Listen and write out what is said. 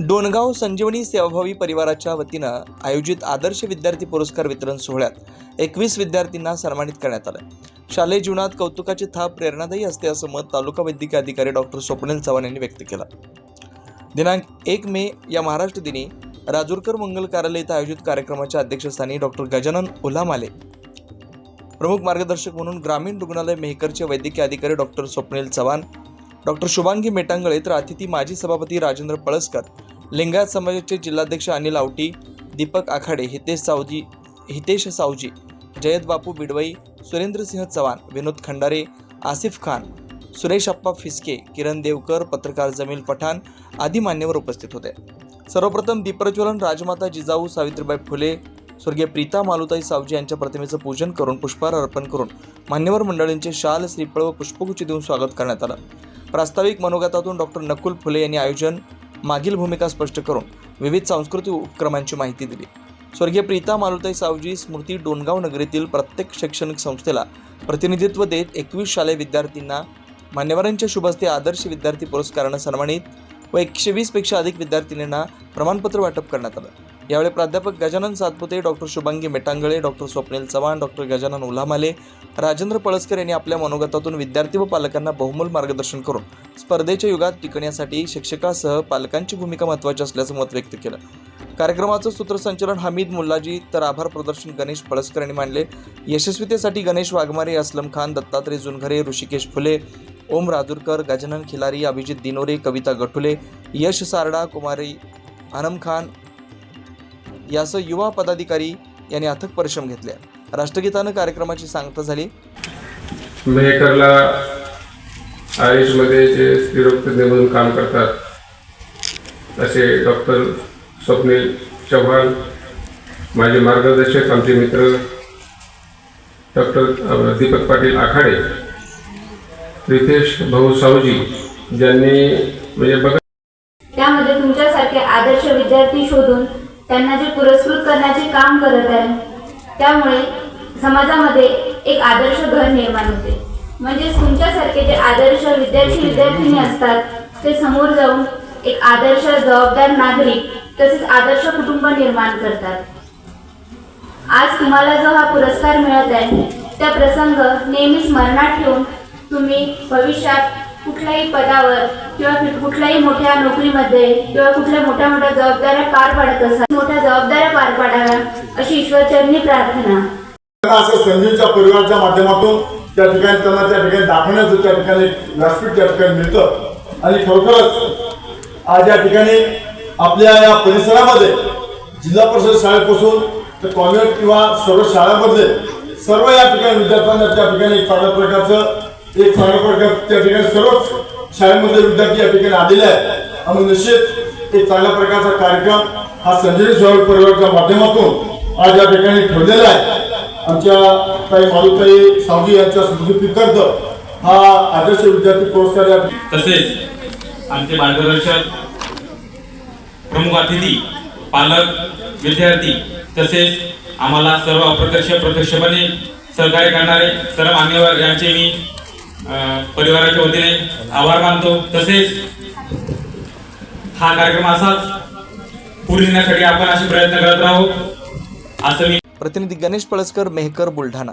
डोणगाव संजीवनी सेवाभावी परिवाराच्या वतीनं आयोजित आदर्श विद्यार्थी पुरस्कार वितरण सोहळ्यात एकवीस विद्यार्थ्यांना सन्मानित करण्यात आलं. शालेय जीवनात कौतुकाची थाप प्रेरणादायी असते असं मत तालुका वैद्यकीय अधिकारी डॉक्टर स्वप्नील चव्हाण यांनी व्यक्त केलं. दिनांक एक मे या महाराष्ट्र दिनी राजूरकर मंगल कार्यालय इथं आयोजित कार्यक्रमाच्या अध्यक्षस्थानी डॉक्टर गजानन उल्हामाले प्रमुख मार्गदर्शक म्हणून ग्रामीण रुग्णालय मेहकरचे वैद्यकीय अधिकारी डॉक्टर स्वप्नील चव्हाण डॉक्टर शुभांगी मेटांगळे तर अतिथी माजी सभापती राजेंद्र पळसकर. लिंगायत समाजाचे जिल्हाध्यक्ष अनिल आवटी दीपक आखाडे हितेश सावजी हितेश सावजी जयत बापू बिडवई सुरेंद्रसिंह चव्हाण विनोद खंडारे आसिफ खान सुरेश अप्पा फिसके किरण देवकर पत्रकार जमील पठाण आदी मान्यवर उपस्थित होते. सर्वप्रथम दीपप्रज्वलन राजमाता जिजाऊ सावित्रीबाई फुले स्वर्गीय प्रीता मालुताई सावजी यांच्या प्रतिमेचं पूजन करून पुष्पहार अर्पण करून मान्यवर मंडळींचे शाल श्रीफळ व पुष्पगुच्छ देऊन स्वागत करण्यात आलं. प्रास्ताविक मनोगतातून डॉक्टर नकुल फुले यांनी आयोजन मागील भूमिका स्पष्ट करून विविध सांस्कृतिक उपक्रमांची माहिती दिली. स्वर्गीय प्रीता मालुताई सावजी स्मृती डोणगाव नगरीतील प्रत्येक शैक्षणिक संस्थेला प्रतिनिधित्व देत एकवीस शालेय विद्यार्थ्यांना मान्यवरांच्या शुभस्ते आदर्श विद्यार्थी पुरस्कारानं सन्मानित व एकशे वीसपेक्षा अधिक विद्यार्थिनींना प्रमाणपत्र वाटप करण्यात आलं. यावेळी प्राध्यापक Gajanan Satpute doctor Shubhangi Metangale doctor Swapnil Chavan doctor Gajanan Ulhamale Rajendra Palaskar यांनी आपल्या मनोगतातून विद्यार्थी व पालकांना बहुमूल मार्गदर्शन करून स्पर्धेच्या युगात टिकण्यासाठी शिक्षकासह पालकांची भूमिका महत्त्वाची असल्याचं मत व्यक्त केलं. कार्यक्रमाचं सूत्रसंचलन हमीद मुल्लाजी तर आभार प्रदर्शन गणेश पळसकर यांनी मांडले. यशस्वीतेसाठी गणेश वाघमारे असलम खान दत्तात्रय जुनघरे ऋषिकेश फुले ओम राजूरकर गजानन खिलारी अभिजित दिनोरे कविता गठुले यश सारडा कुमारी आनम खान यासह युवा पदाधिकारी यांनी अथक परिश्रम घेतले. राष्ट्रगीतानं कार्यक्रमाची सांगता झाली. मेहकरला आयुषमध्ये जे स्त्रीरोग तज्ज्ञ म्हणून काम करतात असे डॉक्टर स्वप्नील चव्हाण माझे मार्गदर्शक आमचे मित्र डॉक्टर दीपक पाटील आखाडे रितेश भाऊ सावजी ज्यांनी म्हणजे बघा त्यामध्ये तुमच्यासारखे आदर्श विद्यार्थी शोधून त्यांना जे पुरस्कृत करण्याचे काम करत आहे त्यामुळे समाजामध्ये एक आदर्श घर निर्माण होते. म्हणजेच तुमच्यासारखे जे आदर्श विद्यार्थी विद्यार्थिनी असतात ते समोर जाऊन एक आदर्श जबाबदार नागरिक तसेच आदर्श कुटुंब निर्माण करतात. आज तुम्हाला जो हा पुरस्कार मिळत आहे त्या प्रसंग नेहमी स्मरणात ठेवून तुम्ही भविष्यात कुठल्याही पदावर किंवा कुठल्याही मोठ्या नोकरीमध्ये किंवा कुठल्या मोठ्या मोठ्या जबाबदाऱ्या पार पाडत असाल मोठ्या जबाबदाऱ्या पार पाडाव्या अशी ईश्वरचरणी प्रार्थना. असं संजीवच्या परिवाराच्या माध्यमातून त्या ठिकाणी त्यांना त्या ठिकाणी दाखवण्याचं त्या ठिकाणी व्यासपीठ त्या ठिकाणी मिळतं. आणि खरोखरच आज या ठिकाणी आपल्या या परिसरामध्ये जिल्हा परिषद शाळेपासून तर कॉन्व्हेंट किंवा सर्व शाळांमधले सर्व या ठिकाणी विद्यार्थ्यांना त्या ठिकाणी एक चांगल्या प्रकारचं एक चांगल्या प्रकार त्या ठिकाणी सर्वच शाळेमधले विद्यार्थी या ठिकाणी आलेले आहेत. आणि निश्चित एक चांगल्या प्रकारचा कार्यक्रम हा संजय स्वामी परिवाराच्या माध्यमातून आज या ठिकाणी ठेवलेला आहे. आमच्या काही मालुताई सावजी यांच्या स्मृतीप्रित्यर्थ हा आदर्श विद्यार्थी पुरस्कार तसेच आमचे मार्गदर्शक प्रमुख अतिथी पालक विद्यार्थी तसेच आम्हाला सर्व अप्रत्यक्ष प्रत्यक्षपणे सहकार्य करणारे सर्व मान्यवर यांचे मी परिवाराच्या वतीने आभार मानतो. तसेच हा कार्यक्रम असाच पुढे आपण असे प्रयत्न करत राहू. असं मी प्रतिनिधी गणेश पळसकर मेहकर बुलढाणा.